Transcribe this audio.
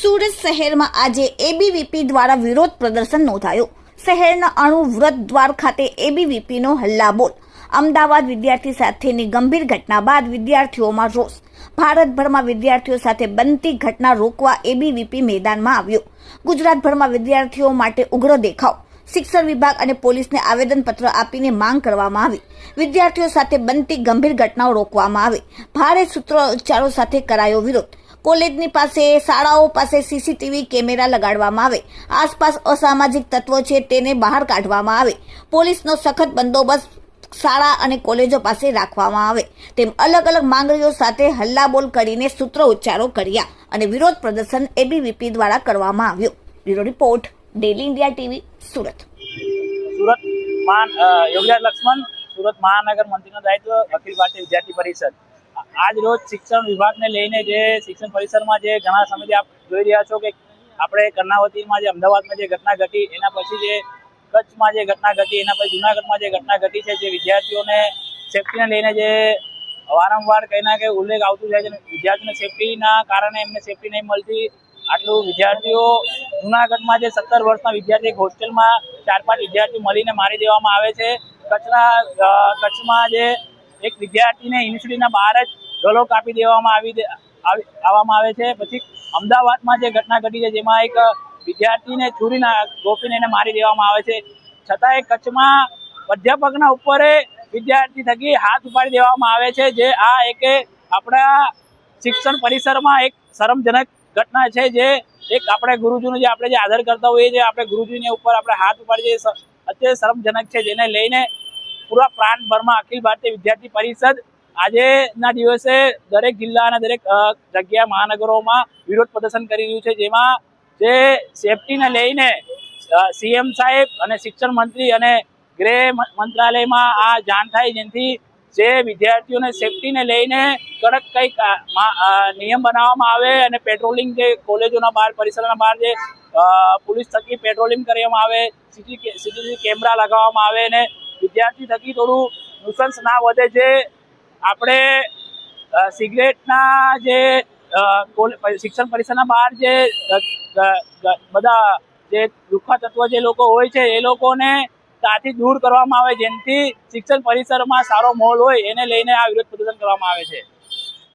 સુરત શહેરમાં આજે એબીવીપી દ્વારા વિરોધ પ્રદર્શન નોંધાયું. શહેરના અણુ વ્રત દ્વાર ખાતે એબીવીપીનો હલ્લાબોલ. અમદાવાદ વિદ્યાર્થી સાથેની ગંભીર ઘટના બાદ વિદ્યાર્થીઓમાં રોષ. ભારતભરમાં વિદ્યાર્થીઓ સાથે બનતી ઘટના રોકવા એબીવીપી મેદાનમાં આવ્યો. ગુજરાતભરમાં વિદ્યાર્થીઓ માટે ઉગ્ર દેખાવ. શિક્ષણ વિભાગ અને પોલીસને આવેદનપત્ર આપીને માંગ કરવામાં આવી. વિદ્યાર્થીઓ સાથે બનતી ગંભીર ઘટનાઓ રોકવામાં આવે. ભારે સૂત્રોચ્ચારો સાથે કરાયો વિરોધ. કોલેજની પાસે, શાળાઓ પાસે સીસીટીવી કેમેરા લગાડવામાં આવે. આસપાસ અસામાજિક તત્વો છે તેને બહાર કાઢવામાં આવે. પોલીસનો સખત બંદોબસ્ત શાળા અને કોલેજો પાસે રાખવામાં આવે. તેમ અલગ અલગ માંગણીઓ સાથે હલ્લાબોલ કરીને સૂત્રો ઉચ્ચારો કર્યા અને વિરોધ પ્રદર્શન એબીવીપી દ્વારા કરવામાં આવ્યું. Bureau report, daily India TV, Surat. Surat Yograj Laxman, Surat મહાનગર મંત્રીનો દાયિત્વ અખિલ ભારતીય વિદ્યાર્થી પરિષદ. આજ રોજ શિક્ષણ વિભાગને લઈને જે શિક્ષણ પરિસરમાં જે ઘણા સમયથી આપ જોઈ રહ્યા છો કે આપણે કર્ણાવતીમાં જે અમદાવાદમાં જે ઘટના ઘટી, એના પછી જે કચ્છમાં જે ઘટના ઘટી, એના પછી જુનાગઢમાં જે ઘટના ઘટી છે, જે વિદ્યાર્થીઓને સેફટીને લઈને જે વારંવાર કંઈ ના કંઈ ઉલ્લેખ આવતું જાય છે વિદ્યાર્થીઓને સેફટીના કારણે એમને સેફટી નહીં મળતી. આટલું વિદ્યાર્થીઓ જુનાગઢમાં જે સત્તર વર્ષના વિદ્યાર્થી હોસ્ટેલમાં ચાર પાંચ વિદ્યાર્થીઓ મળીને મારી દેવામાં આવે છે. કચ્છના કચ્છમાં જે એક વિદ્યાર્થીને યુનિવર્સિટીના બહાર જ ગળો કાપી દેવામાં આવી આવવામાં આવે છે. પછી અમદાવાદમાં જે ઘટના ઘટી છે, જેમાં એક વિદ્યાર્થીને છુરીના ગોપીને એને મારી દેવામાં આવે છે. છતાંય કચ્છમાં અધ્યાપકના ઉપર વિદ્યાર્થી થકી હાથ ઉપાડી દેવામાં આવે છે, જે આ એક આપણા શિક્ષણ પરિસરમાં એક શરમજનક ઘટના છે, જે એક આપણે ગુરુજીનું જે આપણે જે આદર કરતા હોઈએ છીએ, આપણે ગુરુજીને ઉપર આપણે હાથ ઉપાડી છીએ અત્યંત શરમજનક છે. જેને લઈને પૂરા પ્રાંતભરમાં અખિલ ભારતીય વિદ્યાર્થી પરિષદ આજેના દિવસે દરેક જિલ્લા અને દરેક જગ્યા મહાનગરોમાં વિરોધ પ્રદર્શન કરી રહ્યું છે, જેમાં જે સેફટીને લઈને સીએમ સાહેબ અને શિક્ષણ મંત્રી અને ગૃહ મંત્રાલયમાં આ જાણ થાય જેથી જે વિદ્યાર્થીઓને સેફટીને લઈને કડક કંઈક નિયમ બનાવવામાં આવે અને પેટ્રોલિંગ જે કોલેજોના બહાર, પરિસરના બહાર જે પોલીસ થકી પેટ્રોલિંગ કરવામાં આવે સીસી સીસીટીવી કેમેરા લગાવવામાં આવે અને વિદ્યાર્થી થકી થોડું નુસન્સ ના વધે જે આપણે સિગરેટના જે શિક્ષણ પરિસરના બહાર જે બધા જે દુઃખા તત્વ જે લોકો હોય છે, એ લોકોને ત્યાંથી દૂર કરવામાં આવે, જેનાથી શિક્ષણ પરિસરમાં સારો માહોલ હોય, એને લઈને આ વિરોધ પ્રદર્શન કરવામાં આવે છે.